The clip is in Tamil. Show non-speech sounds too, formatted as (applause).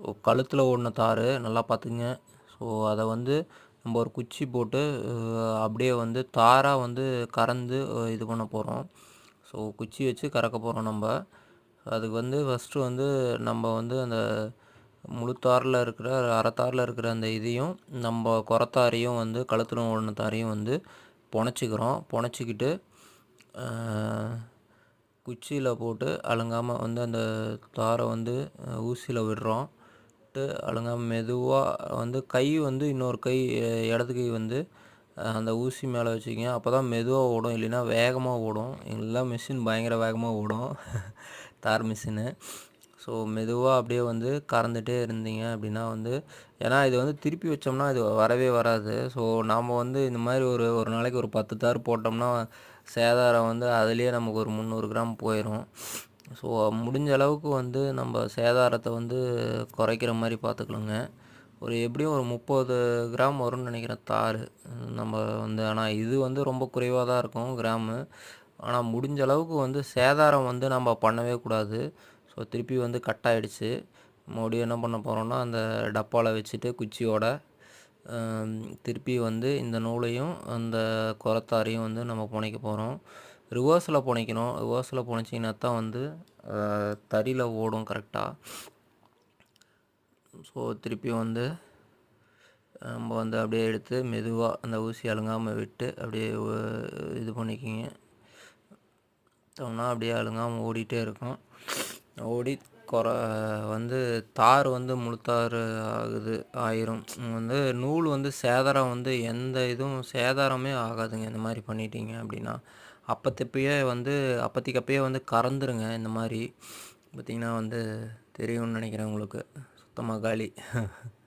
ஸோ கழுத்தில் ஓடின தார் நல்லா பார்த்துங்க ஸோ அதை வந்து நம்ம ஒரு குச்சி போட்டு அப்படியே வந்து தாராக வந்து கறந்து இது பண்ண போகிறோம் ஸோ குச்சி வச்சு கறக்க போகிறோம் நம்ம. அதுக்கு வந்து ஃபஸ்ட்டு வந்து நம்ம வந்து அந்த முழுத்தாரில் இருக்கிற அரைத்தாரில் இருக்கிற அந்த இதையும் நம்ம குறத்தாரையும் வந்து கழுத்தில் ஓடின தாரையும் வந்து புனைச்சிக்கிறோம். புனைச்சிக்கிட்டு குச்சியில் போட்டு அலங்காமல் வந்து அந்த தாரை வந்து ஊசியில் விடுறோம். விட்டு அழுங்க. மெதுவாக வந்து கை வந்து இன்னொரு கை இடது கை வந்து அந்த ஊசி மேலே வச்சுக்கிங்க. அப்போ தான் மெதுவாக ஓடும். இல்லைன்னா வேகமாக ஓடும். எல்லாம் மிஷின் பயங்கர வேகமாக ஓடும். (laughs) தார் மிஷினு ஸோ மெதுவாக அப்படியே வந்து கறந்துகிட்டே இருந்தீங்க அப்படின்னா வந்து ஏன்னா இது வந்து திருப்பி வச்சோம்னா இது வரவே வராது. ஸோ நாம் வந்து இந்த மாதிரி ஒரு ஒரு நாளைக்கு ஒரு பத்து தார் போட்டோம்னா சேதாரம் வந்து அதுலேயே நமக்கு ஒரு முந்நூறு கிராம் போயிடும் ஸோ முடிஞ்ச அளவுக்கு வந்து நம்ம சேதாரத்தை வந்து குறைக்கிற மாதிரி பார்த்துக்கணுங்க. ஒரு எப்படியும் ஒரு முப்பது கிராம் வரும்னு நினைக்கிறேன் தார் நம்ம வந்து ஆனால் இது வந்து ரொம்ப குறைவாக தான் இருக்கும் கிராமு. ஆனால் முடிஞ்ச அளவுக்கு வந்து சேதாரம் வந்து நம்ம பண்ணவே கூடாது. ஸோ திருப்பி வந்து கட் ஆகிடுச்சு மறுபடியும் என்ன பண்ண போகிறோம்னா அந்த டப்பாவில் வச்சுட்டு குச்சியோட திருப்பி வந்து இந்த நூலையும் அந்த குரத்தாரையும் வந்து நம்ம புனைக்க போகிறோம் ரிவர்ஸில் புனைக்கணும். ரிவர்ஸில் போனிச்சிங்கன்னா தான் வந்து தறியில் ஓடும் கரெக்டாக ஸோ திருப்பி வந்து நம்ம வந்து அப்படியே எடுத்து மெதுவாக அந்த ஊசி அழுங்காமல் விட்டு அப்படியே இது பண்ணிக்கிங்க. விட்டோம்னா அப்படியே அழுங்காமல் ஓடிட்டே இருக்கும். ஓடி குறை வந்து தார் வந்து முழுத்தார் ஆகுது ஆயிரும். வந்து நூல் வந்து சேதாரம் வந்து எந்த இதுவும் சேதாரமே ஆகாதுங்க. இந்த மாதிரி பண்ணிட்டீங்க அப்படின்னா. அப்பத்தப்பயே வந்து அப்பத்திக்கப்பயே வந்து கறந்துருங்க இந்த மாதிரி. பார்த்திங்கன்னா வந்து தெரியும்னு நினைக்கிறேன் உங்களுக்கு. சுத்தமாக காலி. (laughs)